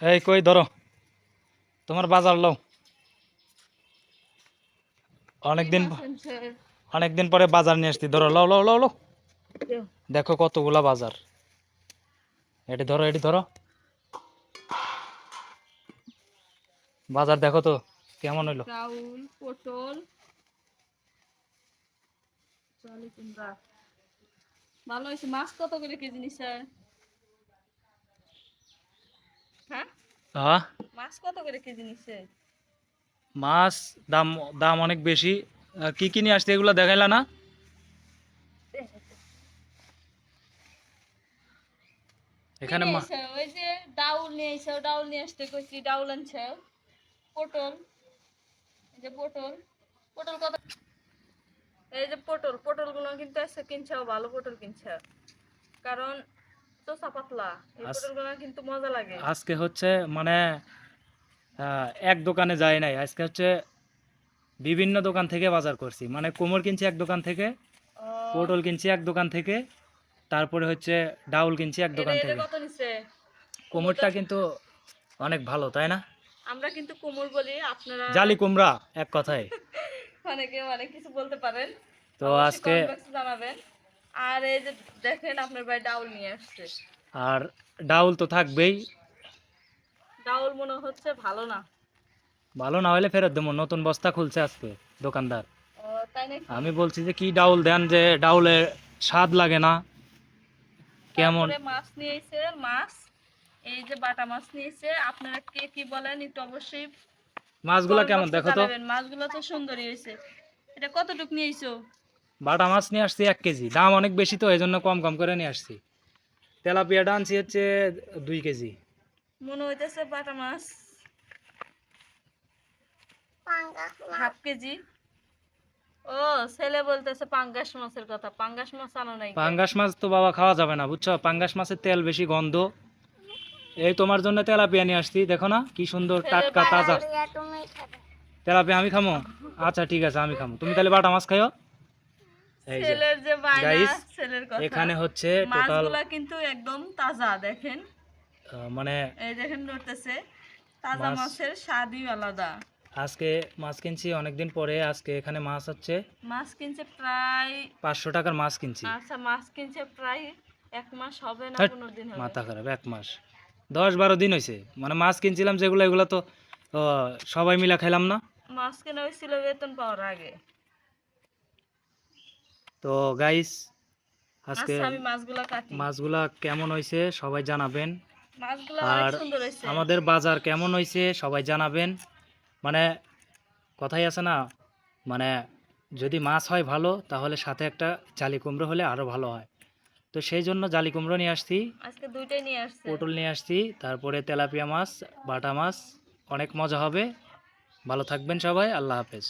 এই কই ধরো। তোমার বাজার লও। অনেকদিন অনেকদিন পরে বাজার নিয়ে আসছি। ধরো লও লও লও লও। দেখো কতগুলা বাজার। এটি ধরো এটি ধরো। বাজার দেখো তো কেমন হইল? পটল। ভালো হয়েছে। মাছ কত করে কেজি নিছে? হ্যাঁ মাছ কত করে কেজি নিছে মাছ দাম দাম অনেক বেশি। কি কি নিয়ে আসছে এগুলো দেখাইলা না? এখানে? ওই যে ডাউল নিয়ে ডাউল নিয়ে আসতে কইছি ডাউল আনছো? পটল। এই যে পটল। পটল কত? এই যে পটল পটলগুলো কিন্তু কিনছো ভালো পটল কিনছো। কারণ চোষা পাতলা এই আস- কিন্তু মজা লাগে। আজকে হচ্ছে মানে এক দোকানে যাই নাই। আজকে হচ্ছে বিভিন্ন দোকান থেকে বাজার করছি। মানে কোমর কিনছি এক দোকান থেকে পটল কিনছি এক দোকান থেকে তারপরে হচ্ছে ডাউল কিনছি এক দোকান থেকে। কোমরটা কিন্তু অনেক ভালো তাই না? আমরা কিন্তু কোমর বলি আপনারা জালি কুমড়া এক কথায়। অনেকে অনেক কিছু বলতে পারেন। তো আজকে জানাবেন। আর এই যে দেখেন আপনার ভাই ডাউল নিয়ে আসছে। আর ডাউল তো থাকবেই। ডাউল মনে হচ্ছে ভালো না। ভালো না হলে ফেরত দেবো নতুন বস্তা খুলছে আজকে দোকানদার। আমি বলছি যে কি ডাউল দেন যে ডাউলের স্বাদ লাগে না। কেমন? মাছ নিয়েছে মাছ এই যে বাটা মাছ নিয়েছে। আপনারা কে কি বলেন একটু অবশ্যই মাছগুলা কেমন দেখো তো। মাছগুলো তো সুন্দরই হয়েছে। এটা কতটুক নিয়েছো? বাটা মাছ নিয়ে আসছি এক কেজি। দাম অনেক বেশি তো এই জন্য কম কম করে নিয়ে আসছি। তেলাপিয়াটা আনছি হচ্ছে দুই কেজি। মনে হইতেছে বাটা মাছ। Half KG. ও ছেলে বলতেছে পাঙ্গাস মাছের কথা। পাঙ্গাস মাছ আনো নাই পাঙ্গাস মাছ তো বাবা খাওয়া যাবে না বুঝছ? পাঙ্গাস মাছের তেল বেশি গন্ধ। এই তোমার জন্য তেলাপিয়া নিয়ে আসছি দেখো না কি সুন্দর টাটকা তাজা। তেলাপিয়া আমি খামো? আচ্ছা ঠিক আছে আমি খামো। তুমি তাহলে বাটা মাছ খাইও। ছেলের যে ছেলের কথা। এখানে হচ্ছে মাছগুলা কিন্তু একদম তাজা দেখেন। মানে এই দেখেন নড়তেছে তাজা মাছ- মাছের স্বাদই আলাদা। আজকে মাছ কিনছি অনেকদিন পরে আজকে এখানে মাছ হচ্ছে মাছ কিনছে প্রায় পাঁচশো টাকার মাছ কিনছি। আচ্ছা মাছ কিনছে প্রায় এক মাস হবে না দিন হবে। মাথা খারাপ এক মাস। দশ বারো দিন হয়েছে মানে মাছ কিনছিলাম যেগুলো এগুলো তো সবাই মিলা খেলাম না। মাছ কেনা হয়েছিল বেতন পাওয়ার আগে। তো গাইস আজকে আমি মাছগুলা কাটি। মাছগুলা কেমন হয়েছে সবাই জানাবেন। মাছগুলা আর আমাদের বাজার কেমন হয়েছে সবাই জানাবেন। মানে কথাই আছে না মানে যদি মাছ হয় ভালো তাহলে সাথে একটা জালি কুমড়ো হলে আরও ভালো হয়। তো সেই জন্য জালি কুমড়ো নিয়ে আসছি আজকে দুইটাই নিয়ে আসছে। পটল নিয়ে আসছি তারপরে তেলাপিয়া মাছ বাটা মাছ অনেক মজা হবে। ভালো থাকবেন সবাই আল্লাহ হাফেজ।